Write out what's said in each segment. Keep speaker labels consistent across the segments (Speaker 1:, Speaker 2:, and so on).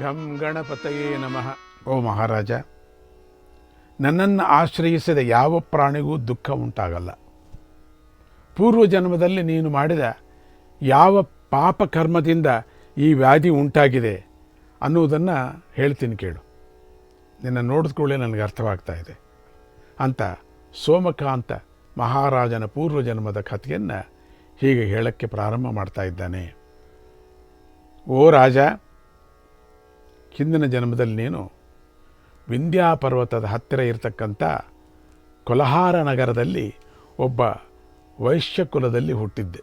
Speaker 1: ಗಂ ಗಣಪತಯೇ ನಮಃ. ಓ ಮಹಾರಾಜ, ನನ್ನನ್ನು ಆಶ್ರಯಿಸಿದ ಯಾವ ಪ್ರಾಣಿಗೂ ದುಃಖ ಉಂಟಾಗಲ್ಲ. ಪೂರ್ವ ಜನ್ಮದಲ್ಲಿ ನೀನು ಮಾಡಿದ ಯಾವ ಪಾಪ ಕರ್ಮದಿಂದ ಈ ವ್ಯಾಧಿ ಉಂಟಾಗಿದೆ ಅನ್ನುವುದನ್ನು ಹೇಳ್ತೀನಿ ಕೇಳು. ನಿನ್ನ ನೋಡಿದ್ಕೊಳ್ಳೆ ನನಗೆ ಅರ್ಥವಾಗ್ತಾ ಇದೆ. ಅಂತ ಸೋಮಕಾಂತ ಮಹಾರಾಜನ ಪೂರ್ವ ಜನ್ಮದ ಕಥೆಯನ್ನು ಹೀಗೆ ಹೇಳಕ್ಕೆ ಪ್ರಾರಂಭ ಮಾಡ್ತಾ ಇದ್ದಾನೆ. ಓ ರಾಜ ಹಿಂದಿನ ಜನ್ಮದಲ್ಲಿ ನೀನು ವಿಂಧ್ಯಾ ಪರ್ವತದ ಹತ್ತಿರ ಇರತಕ್ಕಂಥ ಕೊಲಹಾರ ನಗರದಲ್ಲಿ ಒಬ್ಬ ವೈಶ್ಯ ಕುಲದಲ್ಲಿ ಹುಟ್ಟಿದ್ದೆ.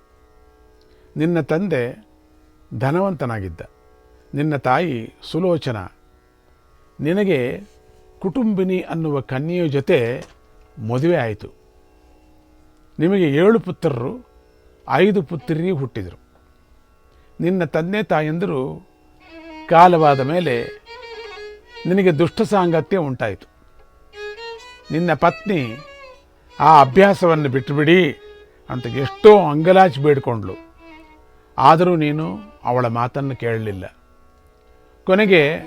Speaker 1: ನಿನ್ನ ತಂದೆ ಧನವಂತನಾಗಿದ್ದ. ನಿನ್ನ ತಾಯಿ ಸುಲೋಚನ. ನಿನಗೆ ಕುಟುಂಬಿನಿ ಅನ್ನುವ ಕನ್ಯೆಯ ಜೊತೆ ಮದುವೆ ಆಯಿತು. ನಿಮಗೆ ಏಳು ಪುತ್ರರು, ಐದು ಪುತ್ರಿ ಹುಟ್ಟಿದರು. ನಿನ್ನ ತಂದೆ ತಾಯಂದಿರು ಕಾಲವಾದ ಮೇಲೆ ನಿನಗೆ ದುಷ್ಟ ಸಾಂಗತ್ಯ ಉಂಟಾಯಿತು. ನಿನ್ನ ಪತ್ನಿ ಆ ಅಭ್ಯಾಸವನ್ನು ಬಿಟ್ಟುಬಿಡಿ ಅಂತ ಎಷ್ಟೋ ಅಂಗಲಾಚಿ ಬೇಡಿಕೊಂಡ್ಳು. ಆದರೂ ನೀನು ಅವಳ ಮಾತನ್ನು ಕೇಳಲಿಲ್ಲ. ಕೊನೆಗೆ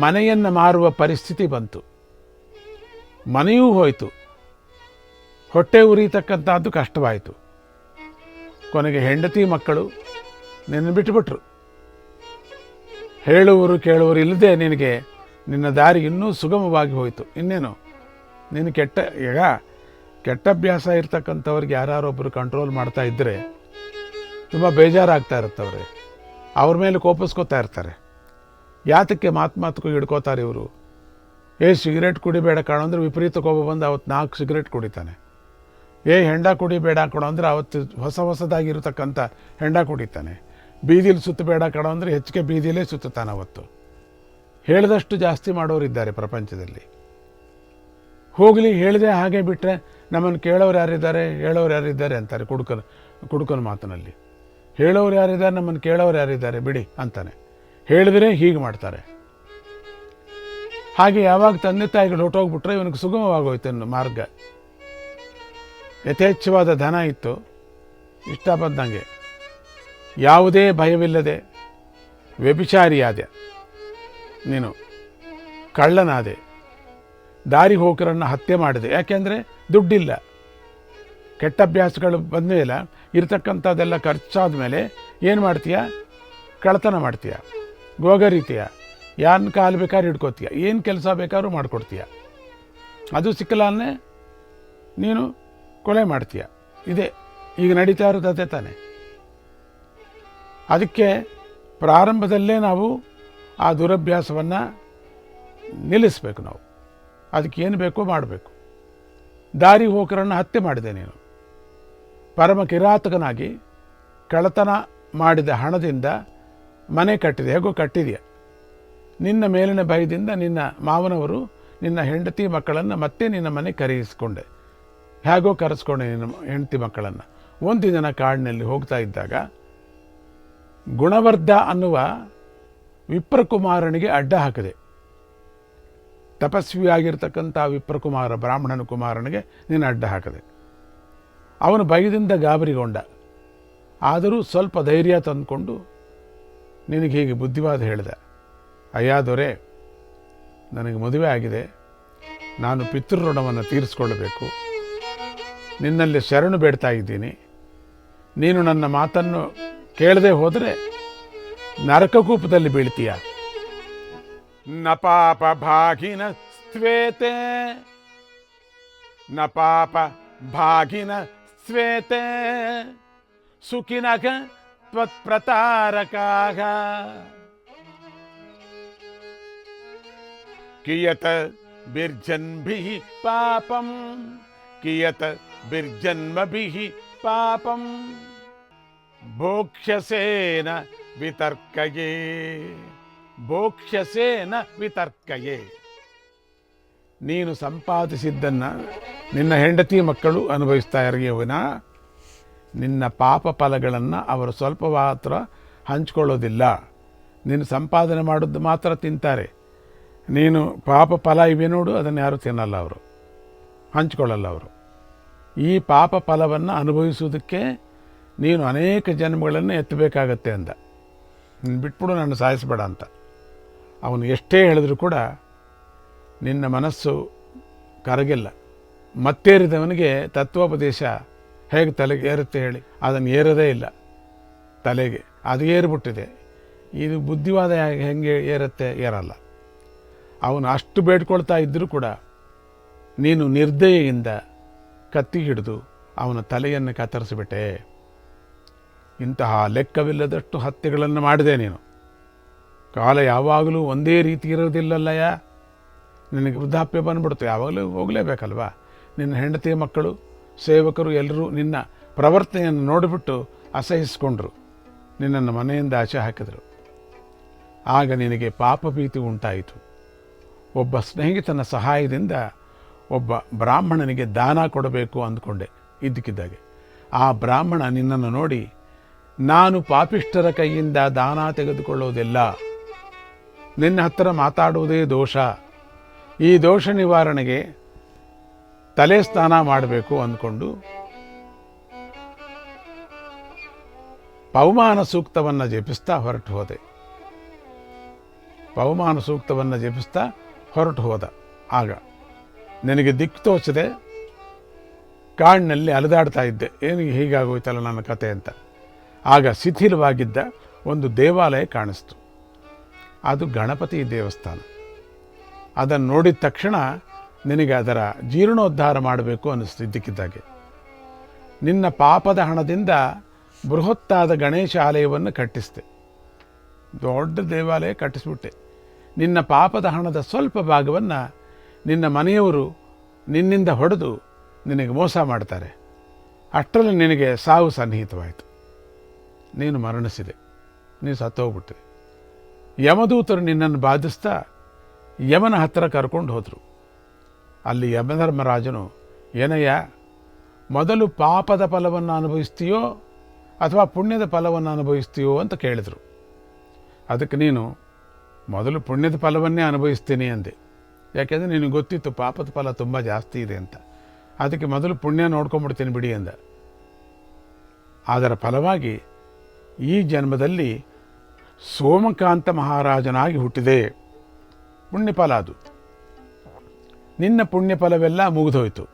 Speaker 1: ಮನೆಯನ್ನು ಮಾರುವ ಪರಿಸ್ಥಿತಿ ಬಂತು. ಮನೆಯೂ ಹೋಯಿತು. ಹೊಟ್ಟೆ ಉರಿತಕ್ಕಂಥದ್ದು ಕಷ್ಟವಾಯಿತು. ಕೊನೆಗೆ ಹೆಂಡತಿ ಮಕ್ಕಳು ನಿನ್ನ ಬಿಟ್ಟುಬಿಟ್ರು ಹೇಳುವರು ಕೇಳುವರು ಇಲ್ಲದೆ ನಿನಗೆ ನಿನ್ನ ದಾರಿ ಇನ್ನೂ ಸುಗಮವಾಗಿ ಹೋಯಿತು. ಇನ್ನೇನು? ನೀನು ಕೆಟ್ಟ, ಈಗ ಕೆಟ್ಟ ಅಭ್ಯಾಸ ಇರ್ತಕ್ಕಂಥವ್ರಿಗೆ ಯಾರೊಬ್ಬರು ಕಂಟ್ರೋಲ್ ಮಾಡ್ತಾ ಇದ್ದರೆ ತುಂಬ ಬೇಜಾರಾಗ್ತಾ ಇರುತ್ತವ್ರೆ. ಅವ್ರ ಮೇಲೆ ಕೋಪಿಸ್ಕೋತಾ ಇರ್ತಾರೆ. ಯಾತಕ್ಕೆ ಮಾತು ಮಾತುಕು ಹಿಡ್ಕೋತಾರೆ ಇವರು? ಏ, ಸಿಗರೇಟ್ ಕುಡಿಬೇಡ ಕಾಣೋ ಅಂದ್ರೆ ವಿಪರೀತ ಕೋಪ ಬಂದು ಅವತ್ತು ನಾಲ್ಕು ಸಿಗರೇಟ್ ಕುಡಿತಾನೆ. ಏ, ಹೆಂಡ ಕುಡಿಬೇಡ ಕಣೋ ಅಂದ್ರೆ ಅವತ್ತು ಹೊಸ ಹೊಸದಾಗಿರತಕ್ಕಂಥ ಹೆಂಡ ಕುಡಿತಾನೆ. ಬೀದಿಲಿ ಸುತ್ತಬೇಡ ಕಣೋ ಅಂದರೆ ಹೆಚ್ಚಿಗೆ ಬೀದಿಲೇ ಸುತ್ತುತ್ತಾನೆ ಅವತ್ತು. ಹೇಳಿದಷ್ಟು ಜಾಸ್ತಿ ಮಾಡೋರಿದ್ದಾರೆ ಪ್ರಪಂಚದಲ್ಲಿ. ಹೋಗಲಿ, ಹೇಳಿದೆ ಹಾಗೆ ಬಿಟ್ಟರೆ ನಮ್ಮನ್ನು ಕೇಳೋರು ಯಾರಿದ್ದಾರೆ? ಹೇಳೋರು ಯಾರಿದ್ದಾರೆ ಅಂತಾರೆ ಕುಡುಕನ ಕುಡುಕನ ಮಾತಿನಲ್ಲಿ. ಹೇಳೋರು ಯಾರಿದ್ದಾರೆ? ನಮ್ಮನ್ನು ಕೇಳೋರು ಯಾರಿದ್ದಾರೆ? ಬಿಡಿ ಅಂತಾನೆ. ಹೇಳಿದ್ರೆ ಹೀಗೆ ಮಾಡ್ತಾರೆ. ಹಾಗೆ ಯಾವಾಗ ತಂದೆ ತಾಯಿಗಳು ಹೊಟ್ಟೋಗ್ಬಿಟ್ರೆ ಇವನಿಗೆ ಸುಗಮವಾಗೋಯ್ತು ಮಾರ್ಗ. ಯಥೇಚ್ಛವಾದ ಧನ ಇತ್ತು, ಇಷ್ಟ ಯಾವುದೇ ಭಯವಿಲ್ಲದೆ ವ್ಯಭಿಚಾರಿಯಾದೆ. ನೀನು ಕಳ್ಳನಾದೆ. ದಾರಿ ಹೋಕರನ್ನು ಹತ್ಯೆ ಮಾಡಿದೆ. ಯಾಕೆಂದರೆ ದುಡ್ಡಿಲ್ಲ. ಕೆಟ್ಟ ಅಭ್ಯಾಸಗಳು ಬಂದ ಮೇಲೆ ಇರತಕ್ಕಂಥದ್ದೆಲ್ಲ ಖರ್ಚಾದ ಮೇಲೆ ಏನು ಮಾಡ್ತೀಯ? ಕಳತನ ಮಾಡ್ತೀಯ? ಗೋಗರಿತೀಯ? ಯಾನ್ ಕಾಲು ಬೇಕಾದ್ರೆ ಹಿಡ್ಕೋತೀಯ? ಏನು ಕೆಲಸ ಬೇಕಾದ್ರೂ ಮಾಡಿಕೊಡ್ತೀಯ? ಅದು ಸಿಕ್ಕಲಾನೇ ನೀನು ಕೊಲೆ ಮಾಡ್ತೀಯ? ಇದೆ. ಈಗ ನಡೀತಾ ಇರೋದು ಅದೇ ತಾನೆ. ಅದಕ್ಕೆ ಪ್ರಾರಂಭದಲ್ಲೇ ನಾವು ಆ ದುರಭ್ಯಾಸವನ್ನು ನಿಲ್ಲಿಸಬೇಕು ನಾವು. ಅದಕ್ಕೆ ಏನು ಬೇಕೋ ಮಾಡಬೇಕು. ದಾರಿ ಹೋಕರನ್ನು ಹತ್ಯೆ ಮಾಡಿದೆ ನೀನು. ಪರಮ ಕಿರಾತಕನಾಗಿ ಕಳತನ ಮಾಡಿದ ಹಣದಿಂದ ಮನೆ ಕಟ್ಟಿದೆ. ಹೇಗೋ ಕಟ್ಟಿದೆಯಾ? ನಿನ್ನ ಮೇಲಿನ ಭಯದಿಂದ ನಿನ್ನ ಮಾವನವರು ನಿನ್ನ ಹೆಂಡತಿ ಮಕ್ಕಳನ್ನು ಮತ್ತೆ ನಿನ್ನ ಮನೆ ಕರೆಯಿಸಿಕೊಂಡೆ. ಹೇಗೋ ಕರೆಸ್ಕೊಂಡೆ ನಿನ್ನ ಹೆಂಡತಿ ಮಕ್ಕಳನ್ನು. ಒಂದು ದಿನ ಕಾಡಿನಲ್ಲಿ ಹೋಗ್ತಾ ಇದ್ದಾಗ ಗುಣವರ್ಧ ಅನ್ನುವ ವಿಪ್ರಕುಮಾರನಿಗೆ ಅಡ್ಡ ಹಾಕಿದೆ. ತಪಸ್ವಿಯಾಗಿರ್ತಕ್ಕಂಥ ವಿಪ್ರಕುಮಾರ ಬ್ರಾಹ್ಮಣನ ಕುಮಾರನಿಗೆ ನೀನು ಅಡ್ಡ ಹಾಕಿದೆ. ಅವನು ಭಯದಿಂದ ಗಾಬರಿಗೊಂಡ. ಆದರೂ ಸ್ವಲ್ಪ ಧೈರ್ಯ ತಂದುಕೊಂಡು ನಿನಗೆ ಹೀಗೆ ಬುದ್ಧಿವಾದ ಹೇಳಿದೆ. ಅಯ್ಯ ದೊರೆ, ನನಗೆ ಮದುವೆ ಆಗಿದೆ. ನಾನು ಪಿತೃಋಣವನ್ನು ತೀರಿಸ್ಕೊಳ್ಳಬೇಕು. ನಿನ್ನಲ್ಲಿ ಶರಣು ಬೇಡ್ತಾ ಇದ್ದೀನಿ. ನೀನು ನನ್ನ ಮಾತನ್ನು ಕೇಳದೆ ಹೋದರೆ ನರಕಕೂಪದಲ್ಲಿ ಬೀಳ್ತೀಯ ನ ಪಾಪ ಭಾಗಿನ ಸ್ವೇತೆ ನ ಪಾಪ ಭಾಗಿನ ಸ್ವೇತೆ ಸುಖಿನಗ ತ್ವತ್ಪ್ರತಾರಕಾಗ ಕಿಯತ ಬಿರ್ಜನ್ಭಿಃ ಪಾಪಂ ಕಿಯತ ಬಿರ್ಜನ್ಮಭಿಃ ಪಾಪಂ ಭೋಕ್ಷ್ಯಸೇನ ವಿತರ್ಕಯೇ. ಭೋಕ್ಷ್ಯಸೇನ ವಿತರ್ಕಯೇ. ನೀನು ಸಂಪಾದಿಸಿದ್ದನ್ನು ನಿನ್ನ ಹೆಂಡತಿ ಮಕ್ಕಳು ಅನುಭವಿಸ್ತಾ ಇರೋವಿನ ನಿನ್ನ ಪಾಪ ಫಲಗಳನ್ನು ಅವರು ಸ್ವಲ್ಪ ಮಾತ್ರ ಹಂಚ್ಕೊಳ್ಳೋದಿಲ್ಲ. ನೀನು ಸಂಪಾದನೆ ಮಾಡೋದು ಮಾತ್ರ ತಿಂತಾರೆ. ನೀನು ಪಾಪ ಫಲ ಇವೆ ನೋಡು, ಅದನ್ನು ಯಾರೂ ತಿನ್ನಲ್ಲ ಅವರು. ಹಂಚ್ಕೊಳ್ಳಲ್ಲ ಅವರು. ಈ ಪಾಪ ಫಲವನ್ನು ಅನುಭವಿಸುವುದಕ್ಕೆ ನೀನು ಅನೇಕ ಜನ್ಮಗಳನ್ನು ಎತ್ತಬೇಕಾಗತ್ತೆ ಅಂದ. ನೀನು ಬಿಟ್ಬಿಡು, ನಾನು ಸಾಯಿಸಬೇಡ ಅಂತ. ಅವನು ಎಷ್ಟೇ ಹೇಳಿದ್ರು ಕೂಡ ನಿನ್ನ ಮನಸ್ಸು ಕರಗಿಲ್ಲ. ಮತ್ತೇರಿದವನಿಗೆ ತತ್ವೋಪದೇಶ ಹೇಗೆ ತಲೆಗೆ ಏರುತ್ತೆ ಹೇಳಿ. ಅದನ್ನು ಏರೋದೇ ಇಲ್ಲ ತಲೆಗೆ. ಅದು ಏರ್ಬಿಟ್ಟಿದೆ. ಇದು ಬುದ್ಧಿವಾದ ಹೆಂಗೆ ಏರುತ್ತೆ ಏರಲ್ಲ. ಅವನು ಅಷ್ಟು ಬೇಡ್ಕೊಳ್ತಾ ಇದ್ದರೂ ಕೂಡ ನೀನು ನಿರ್ದಯೆಯಿಂದ ಕತ್ತಿ ಹಿಡಿದು ಅವನ ತಲೆಯನ್ನು ಕತ್ತರಿಸಿಬಿಟ್ಟೆ. ಇಂತಹ ಲೆಕ್ಕವಿಲ್ಲದಷ್ಟು ಹತ್ಯೆಗಳನ್ನು ಮಾಡಿದೆ ನೀನು. ಕಾಲ ಯಾವಾಗಲೂ ಒಂದೇ ರೀತಿ ಇರೋದಿಲ್ಲಲ್ಲಯ್ಯ ನಿನಗೆ ವೃದ್ಧಾಪ್ಯ ಬಂದ್ಬಿಡ್ತು ಯಾವಾಗಲೂ ಹೋಗಲೇಬೇಕಲ್ವಾ? ನಿನ್ನ ಹೆಂಡತಿ ಮಕ್ಕಳು, ಸೇವಕರು ಎಲ್ಲರೂ ನಿನ್ನ ಪ್ರವರ್ತನೆಯನ್ನು ನೋಡಿಬಿಟ್ಟು ಅಸಹಿಸಿಕೊಂಡ್ರು. ನಿನ್ನನ್ನು ಮನೆಯಿಂದ ಆಚೆ ಹಾಕಿದರು. ಆಗ ನಿನಗೆ ಪಾಪಭೀತಿ ಉಂಟಾಯಿತು. ಒಬ್ಬ ಸ್ನೇಹಿತನ ಸಹಾಯದಿಂದ ಒಬ್ಬ ಬ್ರಾಹ್ಮಣನಿಗೆ ದಾನ ಕೊಡಬೇಕು ಅಂದ್ಕೊಂಡೆ, ಇದ್ದಕ್ಕಿದ್ದಾಗೆ. ಆ ಬ್ರಾಹ್ಮಣ ನಿನ್ನನ್ನು ನೋಡಿ ನಾನು ಪಾಪಿಷ್ಠರ ಕೈಯಿಂದ ದಾನ ತೆಗೆದುಕೊಳ್ಳೋದಿಲ್ಲ ನಿನ್ನ ಹತ್ತಿರ ಮಾತಾಡುವುದೇ ದೋಷ. ಈ ದೋಷ ನಿವಾರಣೆಗೆ ತಲೆ ಸ್ನಾನ ಮಾಡಬೇಕು ಅಂದ್ಕೊಂಡು ಪವಮಾನ ಸೂಕ್ತವನ್ನು ಜಪಿಸ್ತಾ ಹೊರಟು ಹೋದೆ. ಪವಮಾನ ಸೂಕ್ತವನ್ನು ಜಪಿಸ್ತಾ ಹೊರಟು ಹೋದ. ಆಗ ನನಗೆ ದಿಕ್ಕು ತೋಚದೆ. ಕಾಡಿನಲ್ಲಿ ಅಲೆದಾಡ್ತಾ ಇದ್ದೆ. ಏನು ಹೀಗಾಗೋಯ್ತಲ್ಲ ನನ್ನ ಕತೆ ಅಂತ. ಆಗ ಶಿಥಿಲವಾಗಿದ್ದ ಒಂದು ದೇವಾಲಯ ಕಾಣಿಸ್ತು. ಅದು ಗಣಪತಿ ದೇವಸ್ಥಾನ. ಅದನ್ನು ನೋಡಿದ ತಕ್ಷಣ ನಿನಗೆ ಅದರ ಜೀರ್ಣೋದ್ಧಾರ ಮಾಡಬೇಕು ಅನ್ನಿಸ್ತು ಇದ್ದಕ್ಕಿದ್ದಾಗೆ. ನಿನ್ನ ಪಾಪದ ಹಣದಿಂದ ಬೃಹತ್ತಾದ ಗಣೇಶ ಆಲಯವನ್ನು ಕಟ್ಟಿಸಿದೆ. ದೊಡ್ಡ ದೇವಾಲಯ ಕಟ್ಟಿಸ್ಬಿಟ್ಟೆ. ನಿನ್ನ ಪಾಪದ ಹಣದ ಸ್ವಲ್ಪ ಭಾಗವನ್ನು ನಿನ್ನ ಮನೆಯವರು ನಿನ್ನಿಂದ ಹೊಡೆದು ನಿನಗೆ ಮೋಸ ಮಾಡ್ತಾರೆ. ಅಷ್ಟರಲ್ಲಿ ನಿನಗೆ ಸಾವು ಸನ್ನಿಹಿತವಾಯಿತು. ನೀನು ಮರಣಿಸಿದೆ. ನೀನು ಸತ್ತೋಗ್ಬಿಟ್ಟೆ ಯಮದೂತರು ನಿನ್ನನ್ನು ಬಾಧಿಸ್ತಾ ಯಮನ ಹತ್ತಿರ ಕರ್ಕೊಂಡು ಹೋದರು. ಅಲ್ಲಿ ಯಮಧರ್ಮರಾಜನು, ಏನಯ್ಯ, ಮೊದಲು ಪಾಪದ ಫಲವನ್ನು ಅನುಭವಿಸ್ತೀಯೋ ಅಥವಾ ಪುಣ್ಯದ ಫಲವನ್ನು ಅನುಭವಿಸ್ತೀಯೋ ಅಂತ ಕೇಳಿದರು. ಅದಕ್ಕೆ ನೀನು, ಮೊದಲು ಪುಣ್ಯದ ಫಲವನ್ನೇ ಅನುಭವಿಸ್ತೀನಿ ಅಂದೆ. ಯಾಕೆಂದರೆ ನಿನಗೆ ಗೊತ್ತಿತ್ತು ಪಾಪದ ಫಲ ತುಂಬ ಜಾಸ್ತಿ ಇದೆ ಅಂತ. ಅದಕ್ಕೆ ಮೊದಲು ಪುಣ್ಯ ನೋಡ್ಕೊಂಬಿಡ್ತೀನಿ ಬಿಡಿ ಅಂದ. ಅದರ ಫಲವಾಗಿ ಈ ಜನ್ಮದಲ್ಲಿ ಸೋಮಕಾಂತ ಮಹಾರಾಜನಾಗಿ ಹುಟ್ಟಿದೆ. ಪುಣ್ಯಫಲ ಅದು ನಿನ್ನ ಪುಣ್ಯಫಲವೆಲ್ಲ ಮುಗಿದೋಯ್ತು.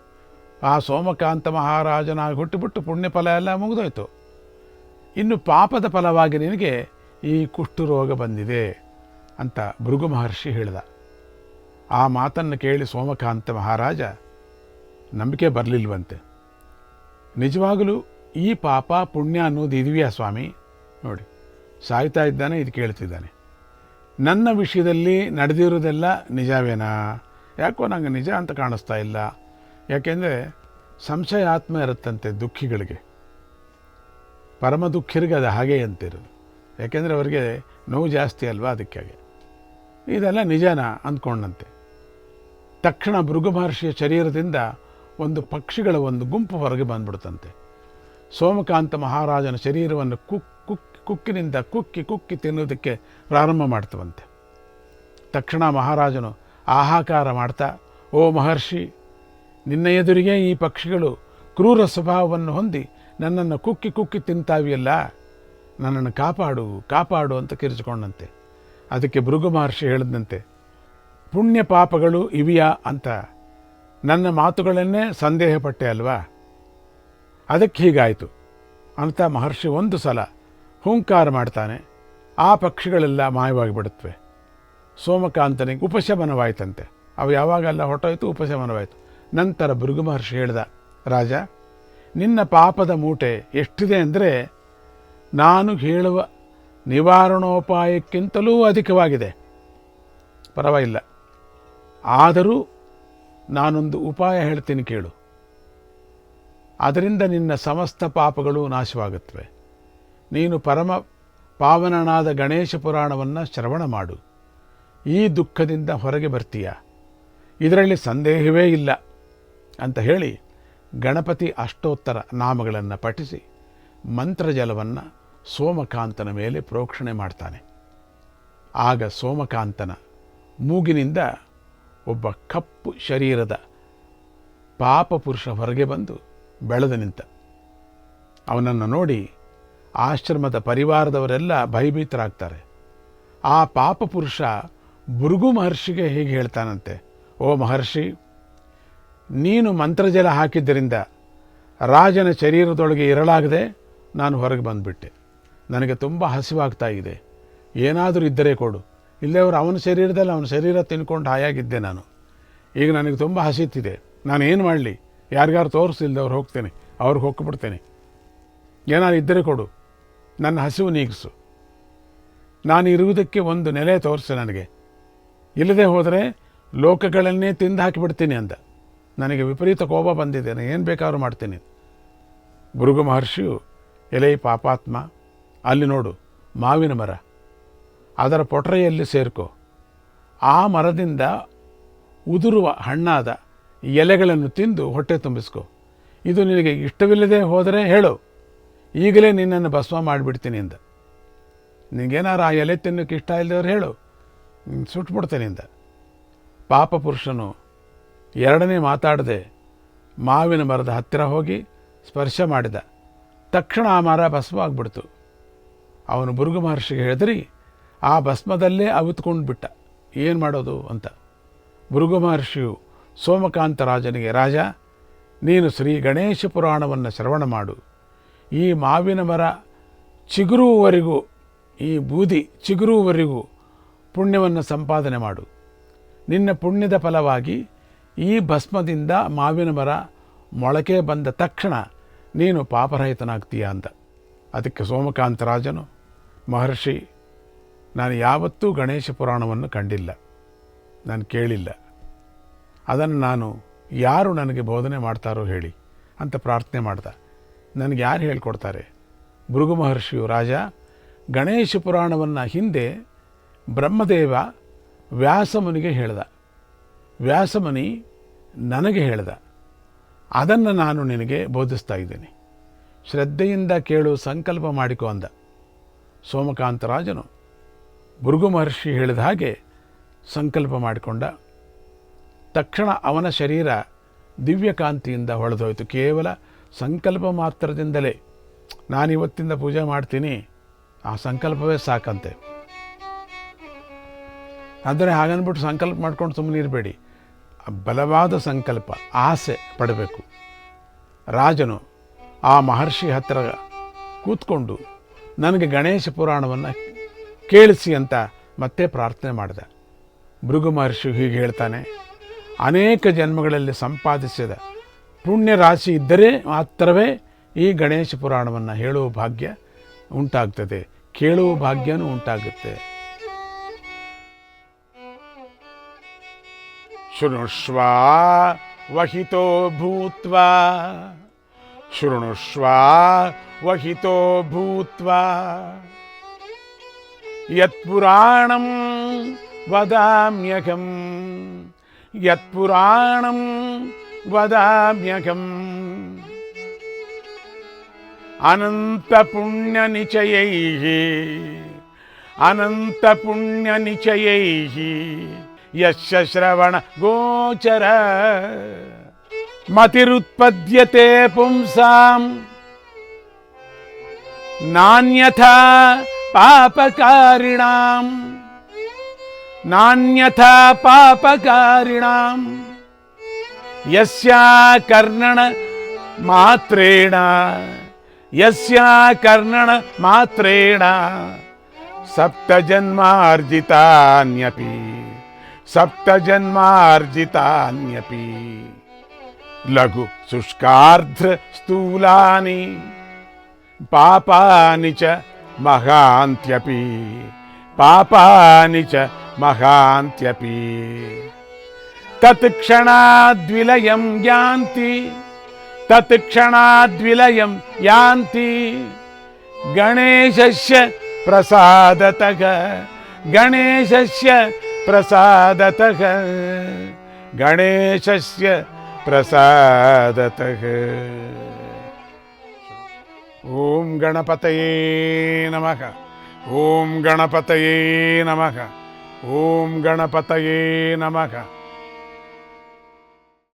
Speaker 1: ಆ ಸೋಮಕಾಂತ ಮಹಾರಾಜನಾಗಿ ಹುಟ್ಟಿಬಿಟ್ಟು ಪುಣ್ಯಫಲ ಎಲ್ಲ ಮುಗಿದೋಯ್ತು. ಇನ್ನು ಪಾಪದ ಫಲವಾಗಿ ನಿನಗೆ ಈ ಕುಷ್ಠರೋಗ ಬಂದಿದೆ ಅಂತ ಭೃಗು ಮಹರ್ಷಿ ಹೇಳಿದ. ಆ ಮಾತನ್ನು ಕೇಳಿ ಸೋಮಕಾಂತ ಮಹಾರಾಜ ನಂಬಿಕೆ ಬರಲಿಲ್ವಂತೆ. ನಿಜವಾಗಲೂ ಈ ಪಾಪ ಪುಣ್ಯ ಅನ್ನೋದು ಇದೆಯಾ ಸ್ವಾಮಿ? ನೋಡಿ, ಸಾಯ್ತಾ ಇದ್ದಾನೆ, ಇದು ಕೇಳ್ತಿದ್ದಾನೆ. ನನ್ನ ವಿಷಯದಲ್ಲಿ ನಡೆದಿರೋದೆಲ್ಲ ನಿಜವೇನಾ? ಯಾಕೋ ನಂಗೆ ನಿಜ ಅಂತ ಕಾಣಿಸ್ತಾ ಇಲ್ಲ. ಯಾಕೆಂದರೆ ಸಂಶಯ ಆತ್ಮ ಇರುತ್ತಂತೆ ದುಃಖಿಗಳಿಗೆ. ಪರಮ ದುಃಖಿರಿಗೆ ಅದು ಹಾಗೆ ಅಂತಿರೋದು. ಯಾಕೆಂದರೆ ಅವರಿಗೆ ನೋವು ಜಾಸ್ತಿ ಅಲ್ವಾ ಅದಕ್ಕಾಗಿ. ಇದೆಲ್ಲ ನಿಜನಾ ಅಂದ್ಕೊಂಡಂತೆ. ತಕ್ಷಣ ಭೃಗು ಮಹರ್ಷಿಯ ಶರೀರದಿಂದ ಒಂದು ಪಕ್ಷಿಗಳ ಒಂದು ಗುಂಪು ಹೊರಗೆ ಬಂದ್ಬಿಡ್ತಂತೆ ಸೋಮಕಾಂತ ಮಹಾರಾಜನ ಶರೀರವನ್ನು ಕುಕ್ ಕುಕ್ಕಿನಿಂದ ಕುಕ್ಕಿ ಕುಕ್ಕಿ ತಿನ್ನೋದಕ್ಕೆ ಪ್ರಾರಂಭ ಮಾಡ್ತವಂತೆ. ತಕ್ಷಣ ಮಹಾರಾಜನು ಆಹಾಕಾರ ಮಾಡ್ತಾ, ಓ ಮಹರ್ಷಿ, ನಿನ್ನ ಎದುರಿಗೆ ಈ ಪಕ್ಷಿಗಳು ಕ್ರೂರ ಸ್ವಭಾವವನ್ನು ಹೊಂದಿ ನನ್ನನ್ನು ಕುಕ್ಕಿ ಕುಕ್ಕಿ ತಿಂತಾವಿಯಲ್ಲ? ನನ್ನನ್ನು ಕಾಪಾಡು ಕಾಪಾಡು ಅಂತ ಕಿರಿಚಿಕೊಂಡಂತೆ. ಅದಕ್ಕೆ ಭೃಗು ಮಹರ್ಷಿ ಹೇಳಿದಂತೆ, ಪುಣ್ಯ ಪಾಪಗಳು ಇವೆಯಾ ಅಂತ. ನನ್ನ ಮಾತುಗಳನ್ನೇ ಸಂದೇಹಪಟ್ಟೆ ಅಲ್ವಾ? ಅದಕ್ಕೆ ಹೀಗಾಯಿತು. ಅಂತ ಮಹರ್ಷಿ ಒಂದು ಸಲ ಹೂಂಕಾರ ಮಾಡ್ತಾನೆ. ಆ ಪಕ್ಷಿಗಳೆಲ್ಲ ಮಾಯವಾಗಿ ಬಿಡುತ್ತವೆ. ಸೋಮಕಾಂತನಿಗೆ ಉಪಶಮನವಾಯಿತಂತೆ. ಅವು ಯಾವಾಗೆಲ್ಲ ಹೊಟ್ಟೋಯ್ತು ಉಪಶಮನವಾಯಿತು. ನಂತರ ಭೃಗು ಮಹರ್ಷಿ ಹೇಳಿದ, ರಾಜ, ನಿನ್ನ ಪಾಪದ ಮೂಟೆ ಎಷ್ಟಿದೆ ಅಂದರೆ ನಾನು ಹೇಳುವ ನಿವಾರಣೋಪಾಯಕ್ಕಿಂತಲೂ ಅಧಿಕವಾಗಿದೆ. ಪರವಾಗಿಲ್ಲ. ಆದರೂ ನಾನೊಂದು ಉಪಾಯ ಹೇಳ್ತೀನಿ ಕೇಳು. ಅದರಿಂದ ನಿನ್ನ ಸಮಸ್ತ ಪಾಪಗಳು ನಾಶವಾಗುತ್ತವೆ. ನೀನು ಪರಮ ಪಾವನನಾದ ಗಣೇಶ ಪುರಾಣವನ್ನು ಶ್ರವಣ ಮಾಡು. ಈ ದುಃಖದಿಂದ ಹೊರಗೆ ಬರ್ತೀಯ? ಇದರಲ್ಲಿ ಸಂದೇಹವೇ ಇಲ್ಲ ಅಂತ ಹೇಳಿ ಗಣಪತಿ ಅಷ್ಟೋತ್ತರ ನಾಮಗಳನ್ನು ಪಠಿಸಿ ಮಂತ್ರಜಲವನ್ನು ಸೋಮಕಾಂತನ ಮೇಲೆ ಪ್ರೋಕ್ಷಣೆ ಮಾಡ್ತಾನೆ. ಆಗ ಸೋಮಕಾಂತನ ಮೂಗಿನಿಂದ ಒಬ್ಬ ಕಪ್ಪು ಶರೀರದ ಪಾಪ ಪುರುಷ ಹೊರಗೆ ಬಂದು ಬೆಳೆದು ನಿಂತ. ಅವನನ್ನು ನೋಡಿ ಆಶ್ರಮದ ಪರಿವಾರದವರೆಲ್ಲ ಭಯಭೀತರಾಗ್ತಾರೆ. ಆ ಪಾಪ ಪುರುಷ ಭೃಗು ಮಹರ್ಷಿಗೆ ಹೀಗೆ ಹೇಳ್ತಾನಂತೆ, ಓ ಮಹರ್ಷಿ, ನೀನು ಮಂತ್ರಜಲ ಹಾಕಿದ್ದರಿಂದ ರಾಜನ ಶರೀರದೊಳಗೆ ಇರಲಾಗದೆ ನಾನು ಹೊರಗೆ ಬಂದುಬಿಟ್ಟೆ. ನನಗೆ ತುಂಬ ಹಸಿವಾಗ್ತಾ ಇದೆ. ಏನಾದರೂ ಇದ್ದರೆ ಕೊಡು. ಇಲ್ಲೇ ಅವರು ಅವನ ಶರೀರದಲ್ಲಿ ಅವನ ಶರೀರ ತಿನ್ಕೊಂಡು ಹಾಯಾಗಿದ್ದೆ ನಾನು. ಈಗ ನನಗೆ ತುಂಬ ಹಸಿತಿದೆ. ನಾನು ಏನು ಮಾಡಲಿ? ಯಾರಿಗಾರು ತೋರಿಸಿಲ್ದವ್ರು ಹೋಗ್ತೇನೆ. ಅವ್ರಿಗೆ ಹೋಗ್ಬಿಡ್ತೇನೆ. ಏನಾದ್ರು ಇದ್ದರೆ ಕೊಡು. ನನ್ನ ಹಸಿವು ನೀಗಿಸು. ನಾನು ಇರುವುದಕ್ಕೆ ಒಂದು ನೆಲೆ ತೋರಿಸು ನನಗೆ. ಇಲ್ಲದೆ ಹೋದರೆ ಲೋಕಗಳನ್ನೇ ತಿಂದು ಹಾಕಿಬಿಡ್ತೀನಿ ಅಂದ. ನನಗೆ ವಿಪರೀತ ಕೋಪ ಬಂದಿದೆ. ಏನು ಬೇಕಾದ್ರೂ ಮಾಡ್ತೀನಿ. ಭೃಗು ಮಹರ್ಷಿಯು, ಎಲೆ ಪಾಪಾತ್ಮ, ಅಲ್ಲಿ ನೋಡು, ಮಾವಿನ ಮರ, ಅದರ ಪೊಟರೆಯಲ್ಲಿ ಸೇರ್ಕೋ. ಆ ಮರದಿಂದ ಉದುರುವ ಹಣ್ಣಾದ ಎಲೆಗಳನ್ನು ತಿಂದು ಹೊಟ್ಟೆ ತುಂಬಿಸ್ಕೊ. ಇದು ನಿನಗೆ ಇಷ್ಟವಿಲ್ಲದೆ ಹೋದರೆ ಹೇಳು. ಈಗಲೇ ನಿನ್ನನ್ನು ಭಸ್ಮ ಮಾಡಿಬಿಡ್ತೀನಿ ಅಂದ. ನಿನಗೇನಾರು ಆ ಎಲೆ ತಿನ್ನೋಕೆ ಇಷ್ಟ ಇಲ್ಲದವ್ರು ಹೇಳು. ಸುಟ್ಬಿಡ್ತೇನೆ ಅಂದ. ಪಾಪ ಪುರುಷನು ಎರಡನೇ ಮಾತಾಡದೆ ಮಾವಿನ ಮರದ ಹತ್ತಿರ ಹೋಗಿ ಸ್ಪರ್ಶ ಮಾಡಿದ. ತಕ್ಷಣ ಆ ಮರ ಭಸ್ಮ ಆಗಿಬಿಡ್ತು. ಅವನು ಭೃಗು ಮಹರ್ಷಿಗೆ ಹೇಳಿದ್ರಿ, ಆ ಭಸ್ಮದಲ್ಲೇ ಅವಿತ್ಕೊಂಡು ಬಿಟ್ಟ ಏನು ಮಾಡೋದು ಅಂತ. ಭೃಗು ಮಹರ್ಷಿಯು ಸೋಮಕಾಂತ ರಾಜನಿಗೆ, ರಾಜ, ನೀನು ಶ್ರೀ ಗಣೇಶ ಪುರಾಣವನ್ನು ಶ್ರವಣ ಮಾಡು. ಈ ಮಾವಿನ ಮರ ಚಿಗುರುವವರೆಗೂ, ಈ ಬೂದಿ ಚಿಗುರುವವರೆಗೂ ಪುಣ್ಯವನ್ನು ಸಂಪಾದನೆ ಮಾಡು. ನಿನ್ನ ಪುಣ್ಯದ ಫಲವಾಗಿ ಈ ಭಸ್ಮದಿಂದ ಮಾವಿನ ಮರ ಮೊಳಕೆ ಬಂದ ತಕ್ಷಣ ನೀನು ಪಾಪರಹಿತನಾಗ್ತೀಯ ಅಂತ. ಅದಕ್ಕೆ ಸೋಮಕಾಂತ ರಾಜನು, ಮಹರ್ಷಿ, ನಾನು ಯಾವತ್ತೂ ಗಣೇಶ ಪುರಾಣವನ್ನು ಕಂಡಿಲ್ಲ. ನಾನು ಕೇಳಿಲ್ಲ. ಅದನ್ನು ನಾನು ಯಾರು ನನಗೆ ಬೋಧನೆ ಮಾಡ್ತಾರೋ ಹೇಳಿ ಅಂತ ಪ್ರಾರ್ಥನೆ ಮಾಡ್ದ. ನನಗೆ ಯಾರು ಹೇಳ್ಕೊಡ್ತಾರೆ? ಭೃಗು ಮಹರ್ಷಿಯು ರಾಜ, ಗಣೇಶ ಪುರಾಣವನ್ನು ಹಿಂದೆ ಬ್ರಹ್ಮದೇವ ವ್ಯಾಸಮುನಿಗೆ ಹೇಳ್ದ. ವ್ಯಾಸಮುನಿ ನನಗೆ ಹೇಳ್ದ. ಅದನ್ನು ನಾನು ನಿನಗೆ ಬೋಧಿಸ್ತಾ ಇದ್ದೀನಿ. ಶ್ರದ್ಧೆಯಿಂದ ಕೇಳು, ಸಂಕಲ್ಪ ಮಾಡಿಕೊ ಅಂದ. ಸೋಮಕಾಂತರಾಜನು ಭೃಗು ಮಹರ್ಷಿ ಹೇಳಿದ ಹಾಗೆ ಸಂಕಲ್ಪ ಮಾಡಿಕೊಂಡ. ತಕ್ಷಣ ಅವನ ಶರೀರ ದಿವ್ಯಕಾಂತಿಯಿಂದ ಹೊಳೆದೋಯ್ತು. ಕೇವಲ ಸಂಕಲ್ಪ ಮಾತ್ರದಿಂದಲೇ ನಾನಿವತ್ತಿಂದ ಪೂಜೆ ಮಾಡ್ತೀನಿ, ಆ ಸಂಕಲ್ಪವೇ ಸಾಕಂತೆ. ಅಂದರೆ ಹಾಗನ್ಬಿಟ್ಟು ಸಂಕಲ್ಪ ಮಾಡ್ಕೊಂಡು ಸುಮ್ಮನೆ ಇರಬೇಡಿ. ಬಲವಾದ ಸಂಕಲ್ಪ, ಆಸೆ ಪಡಬೇಕು. ರಾಜನು ಆ ಮಹರ್ಷಿ ಹತ್ತಿರ ಕೂತ್ಕೊಂಡು ನನಗೆ ಗಣೇಶ ಪುರಾಣವನ್ನು ಕೇಳಿಸಿ ಅಂತ ಮತ್ತೆ ಪ್ರಾರ್ಥನೆ ಮಾಡಿದ. ಭೃಗು ಮಹರ್ಷಿ ಹೀಗೆ ಹೇಳ್ತಾನೆ, ಅನೇಕ ಜನ್ಮಗಳಲ್ಲಿ ಸಂಪಾದಿಸಿದ ಪುಣ್ಯ ರಾಶಿ ಇದ್ದರೆ ಮಾತ್ರವೇ ಈ ಗಣೇಶ ಪುರಾಣವನ್ನು ಹೇಳುವ ಭಾಗ್ಯ ಉಂಟಾಗ್ತದೆ. ಕೇಳುವ ಭಾಗ್ಯನೂ ಉಂಟಾಗುತ್ತೆ. ಶೃಣುಷ್ವ ವಹಿತೋ ಭೂತ್ವಾ. ಶೃಣುಷ್ವ ವಹಿತೋ ಭೂತ್ವಾ. ಯತ್ಪುರಾಣಂ ವದಾಮ್ಯಹಂ. ಯತ್ಪುರಾಣಂ వదామ్యకం అనంతపుణ్యనిచయై అనంతపుణ్యనిచయై యశ్రవణ గోచర మతిరుత్పద్యతే పుంసాం నాణ్యథా పాపకారిణాం నాణ్యథా పాపకారిణాం యస్యా కర్ణణ మాత్రేణ యస్యా కర్ణణ మాత్రేణ సప్తజన్మార్జితాన్యపి సప్తజన్మార్జితాన్యపి. లఘు శుష్కార్ధ్ర స్థూలాని పాపాని చ మహాంత్యపి పాపాని చ మహాంత్యపి. तत्क्षणाद्विलयं यान्ति। तत्क्षणाद्विलयं यान्ति। गणेशस्य प्रसादतः। गणेशस्य प्रसादतः। गणेशस्य प्रसादतः। ॐ गणपतये नमः। ॐ गणपतये नमः। ॐ गणपतये नमः